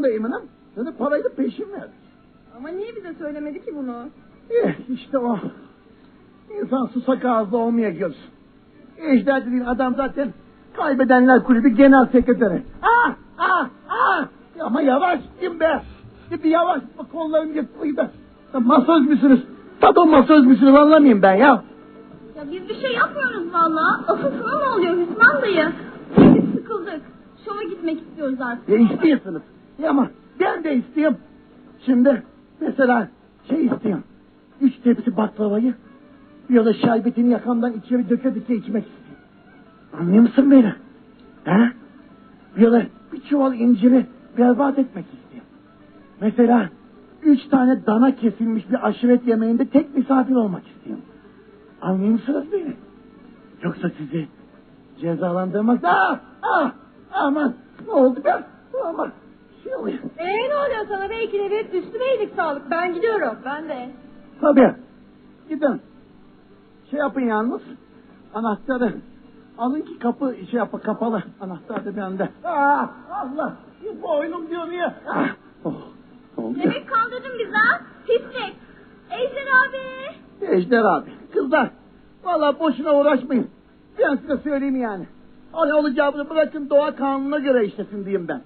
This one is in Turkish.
da eminim. Seni parayla peşin ver. Ama niye bize söylemedi ki bunu? Eh, işte o. İnsan susak ağızda olmayacak. Ejder dediğin adam zaten kaybedenler kulübü genel sekreteri. Ah ah ah. Ama yavaş kim be. Bir yavaş bak kollarım. Ya Masöz müsünüz? Tabii masöz müsünüz anlamayayım ben ya. Ya biz bir şey yapmıyoruz valla. Asıl ne oluyor Hüsman dayı? Biz sıkıldık. Şova gitmek istiyoruz artık. Ya istiyorsunuz. Ya ama ben de istiyorum. Şimdi mesela şey istiyorum. Üç tepsi baklavayı ya da şerbetini yakamdan içeri döke döke içmek istiyorum. Anlıyor musun beni? He? Ya da bir çuval inciri berbat etmek istiyorum. Mesela üç tane dana kesilmiş bir aşiret yemeğinde tek misafir olmak istiyorum. Anlıyor musunuz beni? Yoksa sizi cezalandırmak... Ah! Ah! Aman! Ne oldu be? Aman! Oluyor. Ee ne oluyor sana belki de bir üstüme iyilik sağlık. Ben gidiyorum. Ben de. Tabii. Gidin. Şey yapın yalnız. Anahtarı. Alın ki kapı şey yapı kapalı. Anahtar da bende. Ah, Allah. Bu boynum diyor ya. Ah, oh, oldu? Demek kandırdın bizi ha? Pislik. Ejder abi. Ejder abi. Kızlar. Vallahi boşuna uğraşmayın. Ben size söyleyeyim yani. Hani olacağını bırakın doğa kanununa göre işlesin diyeyim ben.